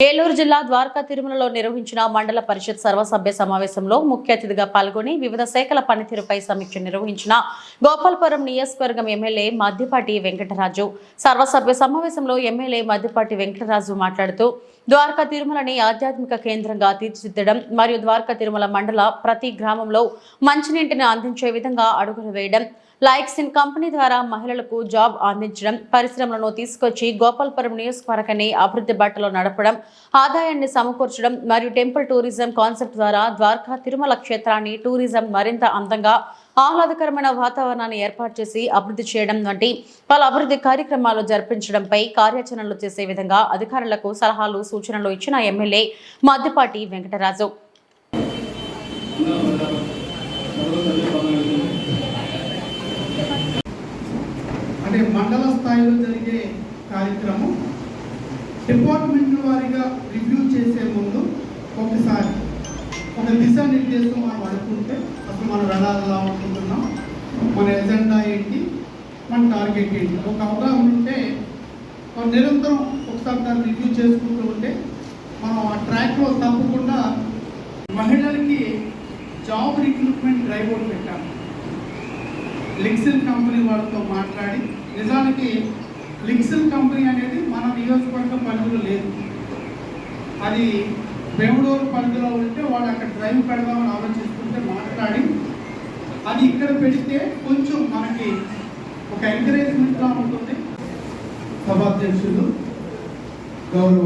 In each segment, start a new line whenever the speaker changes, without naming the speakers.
ఏలూరు జిల్లా ద్వారకా తిరుమలలో నిర్వహించిన మండల పరిషత్ సర్వసభ్య సమావేశంలో ముఖ్య అతిథిగా పాల్గొని వివిధ శాఖల పనితీరుపై సమీక్ష నిర్వహించిన గోపాలపురం నియోజకవర్గం ఎమ్మెల్యే మద్దిపాటి వెంకటరాజు సర్వసభ్య సమావేశంలో ఎమ్మెల్యే మద్దిపాటి వెంకటరాజు మాట్లాడుతూ ద్వారకా తిరుమలని ఆధ్యాత్మిక కేంద్రంగా తీర్చిదిద్దడం మరియు ద్వారకా తిరుమల మండల ప్రతి గ్రామంలో మంచినీటిని అందించే విధంగా అడుగులు వేయడం లైక్స్ ఇన్ కంపెనీ ద్వారా మహిళలకు జాబ్ అందించడం పరిశ్రమలను తీసుకొచ్చి గోపాల్పురం నియోజకవర్గాన్ని అభివృద్ధి బాటలో నడపడం ఆదాయాన్ని సమకూర్చడం మరియు టెంపుల్ టూరిజం కాన్సెప్ట్ ద్వారా ద్వారకా తిరుమల క్షేత్రాన్ని టూరిజం మరింత అందంగా ఆహ్లాదకరమైన వాతావరణాన్ని ఏర్పాటు చేసి అభివృద్ధి చేయడం వంటి పలు అభివృద్ధి కార్యక్రమాలు జరిపించడంపై కార్యాచరణలు చేసే విధంగా అధికారులకు సలహాలు సూచనలు ఇచ్చిన ఎమ్మెల్యే మద్దిపాటి వెంకటరాజు.
అంటే మండల స్థాయిలో జరిగే కార్యక్రమం డిపార్ట్మెంట్ వారిగా రివ్యూ చేసే ముందు ఒకసారి ఒక దిశానిర్దేశం మనం అనుకుంటే అసలు మనం వెళ్ళాలా అనుకుంటున్నాం మన ఎజెండా ఏంటి మన టార్గెట్ ఏంటి. ఒక అవగాహన ఉంటే మనం నిరంతరం ఒకసారి దాన్ని రివ్యూ చేసుకుంటూ ఉంటే మనం ఆ ట్రాక్లో తప్పకుండా మహిళలకి జాబ్ రిక్రూట్మెంట్ డ్రైవ్ ఒకటి పెట్టాము లిక్సిల్ కంపెనీ వాళ్ళతో మాట్లాడి నిజానికి లిక్సిల్ కంపెనీ అనేది మన నియోజకవర్గం పరిధిలో లేదు. అది బెంగళూరు పరిధిలో ఉంటే వాళ్ళు అక్కడ డ్రైవ్ పెడదామని ఆలోచిస్తుంటే మాట్లాడి అది ఇక్కడ పెడితే కొంచెం మనకి ఒక ఎంకరేజ్మెంట్గా ఉంటుంది. సభాధ్యక్షులు గౌరవ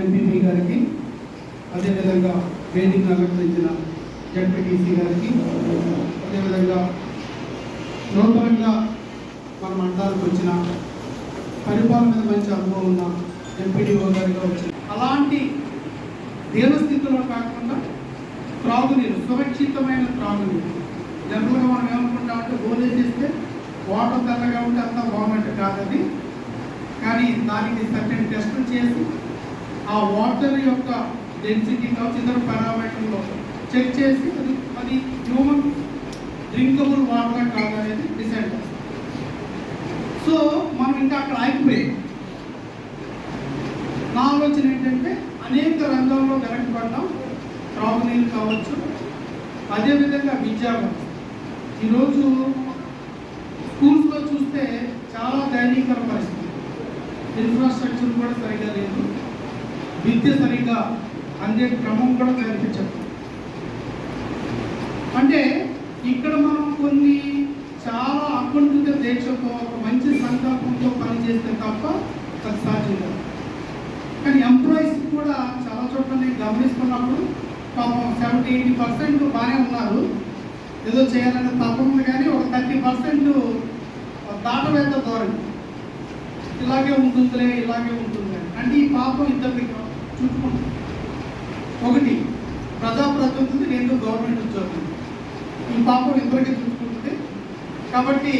ఎంపీపీ గారికి అదేవిధంగా వేదిక అలంకరించిన జడ్పీటీసీ గారికి అదేవిధంగా నూతనంగా మన మండలానికి వచ్చిన పరిపాలన మీద మంచి అనుభవం ఉన్న ఎంపీడీఓ గారిగా వచ్చిన అలాంటి దీనస్థితిలో కాకుండా త్రాగునీరు సురక్షితమైన త్రాగునీరు. జనరల్గా మనం ఏమనుకుంటామంటే భోజనం చేస్తే వాటర్ తెల్లగా ఉంటే అంత బాగున్నట్టు కాదని. కానీ దానికి సర్టెన్ టెస్టులు చేసి ఆ వాటర్ యొక్క డెన్సిటీ కావచ్చు ఇతర పారామీటర్లో చెక్ చేసి అది అది హ్యూమన్ డ్రింకబుల్ వాటర్ కాదు అనేది డిసైడ్ చేస్తాం. సో మనం ఇంకా అక్కడ ఆగిపోయాం. నా ఆలోచన ఏంటంటే అనేక రంగాల్లో వెనకబడ్డాం త్రాగునీరు కావచ్చు. అదేవిధంగా విద్యా ఈరోజు స్కూల్స్లో చూస్తే చాలా దయనీయకర పరిస్థితి. ఇన్ఫ్రాస్ట్రక్చర్ కూడా సరిగా లేదు. విద్య సరిగా అందే క్రమం కూడా కనిపించదు. అంటే ఇక్కడ మనం కొన్ని చాలా అకుంఠిత దీక్షతో ఒక మంచి సంకల్పంతో పనిచేస్తే తప్ప అది సాధ్యం కాదు. ఎంప్లాయీస్ కూడా చాలా చోట్ల నేను గమనిస్తున్నప్పుడు పాపం సెవెంటీ ఎయిటీ పర్సెంట్ బాగానే ఉన్నారు. ఏదో చేయాలనే తప్పకుండా కానీ ఒక థర్టీ పర్సెంట్ దాటవేత ధోరణి. ఇలాగే ఉంటుందిలే ఇలాగే ఉంటుంది అంటే ఈ పాపం ఇద్దరికి చుట్టుకుంటుంది ఒకటి ప్రజాప్రతినిధి రెండు గవర్నమెంట్ ఉద్యోగం. ఈ పాపం ఇద్దరికి చూసుకుంటుంది? కాబట్టి